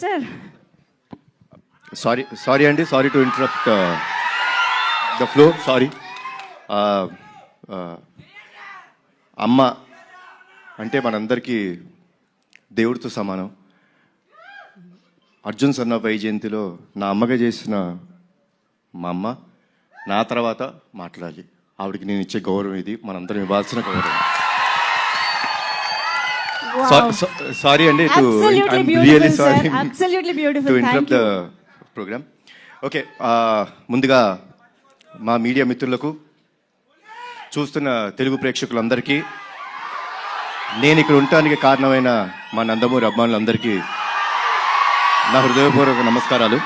Sir sorry sorry అండి sorry to interrupt the flow sorry అమ్మ అంటే మనందరికీ దేవుడితో సమానం. అర్జున్ సన్న వైజయంతిలో నా అమ్మగా చేసిన మా అమ్మ నా తర్వాత మాట్లాడాలి. ఆవిడకి నేను ఇచ్చే గౌరవం ఇది. మనందరం ఇవ్వాల్సిన గౌరవం. సారీ అండి to interrupt the program okay ముందుగా మా మీడియా మిత్రులకు చూస్తున్న తెలుగు ప్రేక్షకులందరికీ నేను ఇక్కడ ఉండటానికి కారణమైన మా నందమూరి అభిమానులందరికీ నా హృదయపూర్వక నమస్కారాలు.